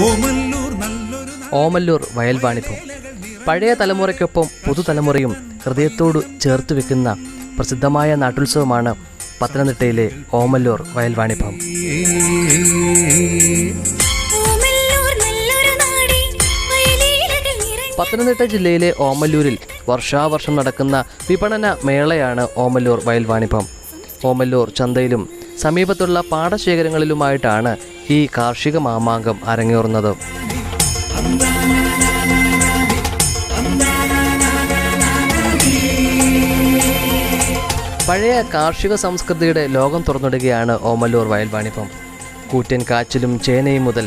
ഓമല്ലൂർ നല്ലൊരു ഓമല്ലൂർ വയൽ വാണിഭം പഴയ തലമുറയ്ക്കൊപ്പം പുതുതലമുറയും ഹൃദയത്തോട് ചേർത്ത് വെക്കുന്ന പ്രസിദ്ധമായ നാട്ടുത്സവമാണ് പത്തനംതിട്ടയിലെ ഓമല്ലൂർ വയൽ വാണിഭം ഓമല്ലൂർ നല്ലൊരു നാടി വയലീലകൾ നിറഞ്ഞ പത്തനംതിട്ട ജില്ലയിലെ ഓമല്ലൂരിൽ വർഷാവർഷം നടക്കുന്ന വിപണന മേളയാണ് ഓമല്ലൂർ വയൽ വാണിഭം ഓമല്ലൂർ ചന്തയിലും സമീപത്തുള്ള പാടശേഖരങ്ങളിലുമായിട്ടാണ് ഈ കാർഷിക മാമാങ്കം അരങ്ങേറുന്നത്. പഴയ കാർഷിക സംസ്കൃതിയുടെ ലോകം തുറന്നിടുകയാണ് ഓമല്ലൂർ വയൽവാണിപ്പം കൂറ്റൻ കാച്ചിലും ചേനയും മുതൽ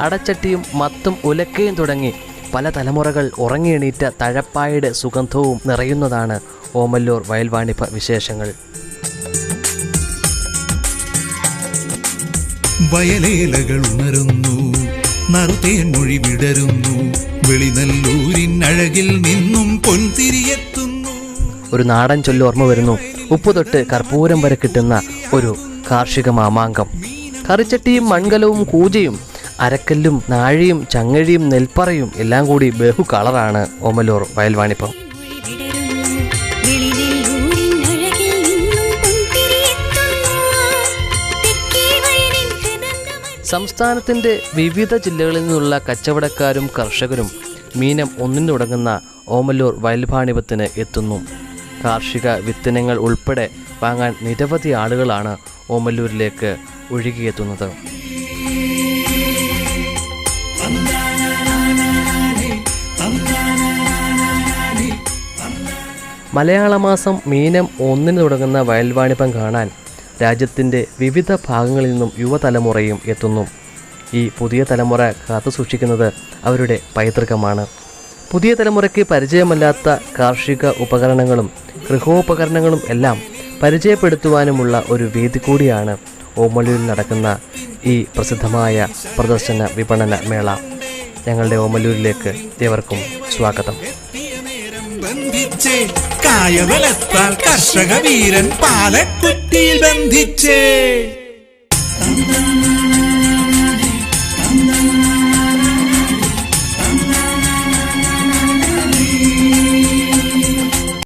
അടച്ചട്ടിയും മത്തും ഉലക്കയും തുടങ്ങി പല തലമുറകൾ ഉറങ്ങിയെണീറ്റ തഴപ്പായുടെ സുഗന്ധവും നിറയുന്നതാണ് ഓമല്ലൂർ വയൽവാണിപ്പ വിശേഷങ്ങൾ. വയലേലകൾ ഉണരുന്നു. നറുതേൻ മൊഴി വിടരുന്നു. വെളിനല്ലൂരിൻ അഴകിൽ നിന്നും പൊൻതിരിയെത്തുന്നു. ഒരു നാടൻ ചൊല്ല് ഓർമ്മ വരുന്നു. ഉപ്പ് തൊട്ട് കർപ്പൂരം വരെ കിട്ടുന്ന ഒരു കാർഷിക മാമാങ്കം. കറിച്ചട്ടിയും മൺകലവും കൂജയും അരക്കല്ലും നാഴിയും ചങ്ങഴിയും നെൽപ്പറയും എല്ലാം കൂടി ബഹു കളറാണ് ഓമലൂർ വയൽവാണിപ്പം. സംസ്ഥാനത്തിന്റെ വിവിധ ജില്ലകളിൽ നിന്നുള്ള കച്ചവടക്കാരും കർഷകരും മീനം ഒന്നിന് തുടങ്ങുന്ന ഓമല്ലൂർ വയൽഭാണിപത്തിന് എത്തുന്നു. കാർഷിക വിത്തനങ്ങൾ ഉൾപ്പെടെ വാങ്ങാൻ നിരവധി ആളുകളാണ് ഓമല്ലൂരിലേക്ക് ഒഴുകിയെത്തുന്നത്. മലയാള മാസം മീനം ഒന്നിന് തുടങ്ങുന്ന വയൽവാണിപം കാണാൻ രാജ്യത്തിന്റെ വിവിധ ഭാഗങ്ങളിൽ നിന്നും യുവതലമുറയും എത്തുന്നു. ഈ പുതിയ തലമുറ കാത്തു സൂക്ഷിക്കുന്നത് അവരുടെ പൈതൃകമാണ്. പുതിയ തലമുറയ്ക്ക് പരിചയമല്ലാത്ത കാർഷിക ഉപകരണങ്ങളും ഗൃഹോപകരണങ്ങളും എല്ലാം പരിചയപ്പെടുത്തുവാനുമുള്ള ഒരു വേദി കൂടിയാണ് ഓമല്ലൂരിൽ നടക്കുന്ന ഈ പ്രസിദ്ധമായ പ്രദർശന വിപണന മേള. ഞങ്ങളുടെ ഓമലൂരിലേക്ക് ഏവർക്കും സ്വാഗതം. ബന്ധിച്ചേ കർഷക വീരൻ പാലക്കുറ്റിയിൽ ബന്ധിച്ചേ.